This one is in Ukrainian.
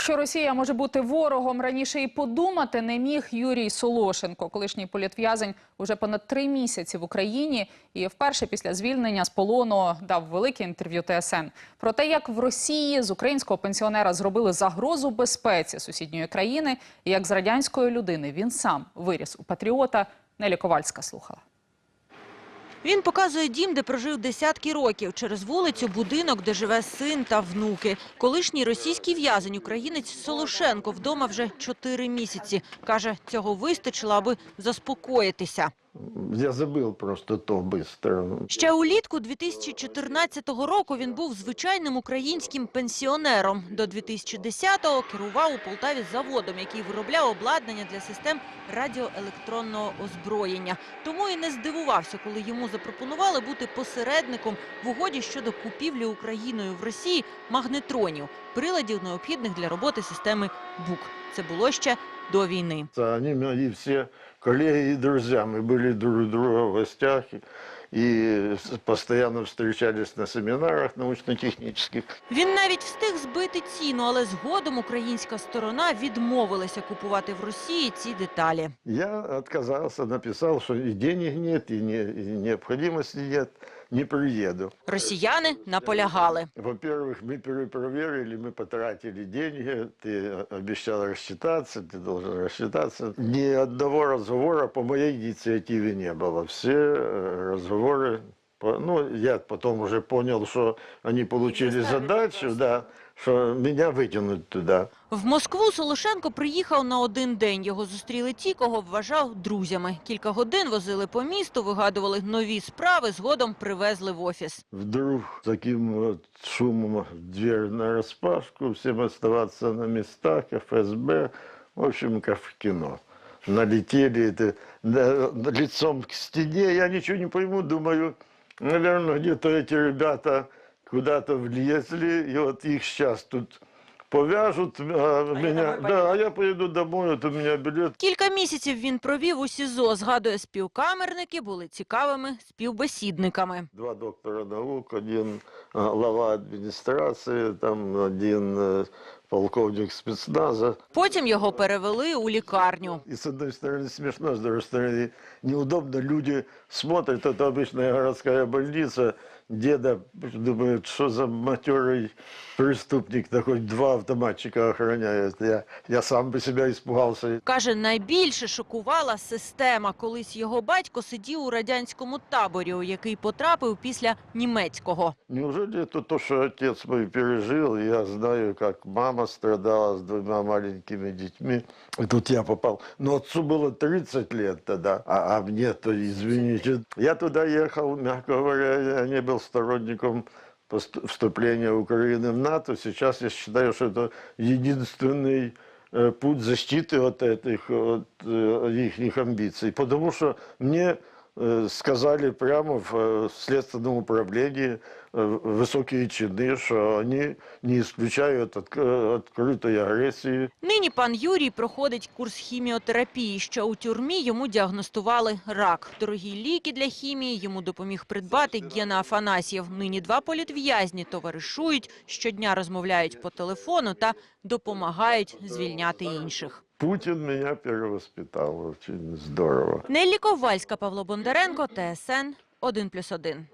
Що Росія може бути ворогом раніше і подумати не міг Юрій Солошенко, колишній політв'язень уже понад три місяці в Україні і вперше після звільнення з полону дав велике інтерв'ю ТСН про те, як в Росії з українського пенсіонера зробили загрозу безпеці сусідньої країни, і як з радянської людини він сам виріс у патріота. Нелі Ковальська слухала. Він показує дім, де прожив десятки років. Через вулицю – будинок, де живе син та внуки. Колишній російський в'язень, українець Солошенко, вдома вже чотири місяці. Каже, цього вистачило, аби заспокоїтися. Я забыл просто то быстро. Ще улітку 2014 року він був звичайним українським пенсіонером. До 2010-го керував у Полтаві заводом, який виробляв обладнання для систем радіоелектронного озброєння. Тому і не здивувався, коли йому запропонували бути посередником в угоді щодо купівлі Україною в Росії магнетронів, приладів необхідних для роботи системи БУК. Це було ще до війни. Вони мої всі колеги і друзі. Ми були друг друга в гостях и, с- постоянно встречались на семінарах научно-технічних. Він навіть встиг збити ціну, але згодом українська сторона відмовилася купувати в Росії ці деталі. Я відказався, написав, що і денег немає, і необхідності нет, не приеду. Росіяни наполягали. Во-первых, мы перепроверили, мы потратили деньги, ты обещал рассчитаться, ты должен рассчитаться. Ни одного разговора по моей инициативе не было. Все э, разговоры, по- ну, я потом уже понял, что они получили задачу, да, что меня вытянуть туда. В Москву Солошенко приїхав на один день. Його зустріли ті, кого вважав друзями. Кілька годин возили по місту, вигадували нові справи, згодом привезли в офіс. Вдруг таким шумом дверь на распашку, всем оставаться на местах, ФСБ, в общем, как в кино. Налетели это, лицом к стене, я ничего не пойму, думаю, наверное, где-то эти ребята куда-то влезли, и вот их сейчас тут повяжут, а меня, да, а я поеду домой, вот у меня билет Кілька місяців він провів у СІЗО. Згадує, співкамерники були цікавими співбесідниками. Два доктора наук, один глава администрации, там один э, полковник спецназа. Потім його перевели у лікарню. И с одной стороны смешно, с другой стороны неудобно. Люди смотрят, это обычная городская больница, деда думают, что за матерый преступник такой, два автоматчика охраняет. Я, я сам бы себя испугался. Каже, найбільше шокувала система. Колись його батько сидів у радянському таборі, у який потрапив після німецького. Неужели это то, что отец мой пережил? Я знаю, как мама Страдала с двумя маленькими детьми. И тут я попал. Но отцу было 30 лет тогда, а, а мне-то, извините. Я туда ехал, мягко говоря, я не был сторонником вступления Украины в НАТО. Сейчас я считаю, что это единственный э, путь защиты от этих от, э, их амбиций. Потому что мне сказали прямо в э, следственном управлении э, высокие чины, что они не исключают отк- открытой агрессии. Нині пан Юрій проходить курс хіміотерапії. Ще у тюрмі йому діагностували рак. Дорогі ліки для хімії йому допоміг придбати Гена Афанасьєв. Нині два політв'язні товаришують, щодня розмовляють по телефону та допомагають звільняти інших. Путин меня перевоспитал очень здорово. Неллі Ковальська, Павло Бондаренко, ТСН 1+,1.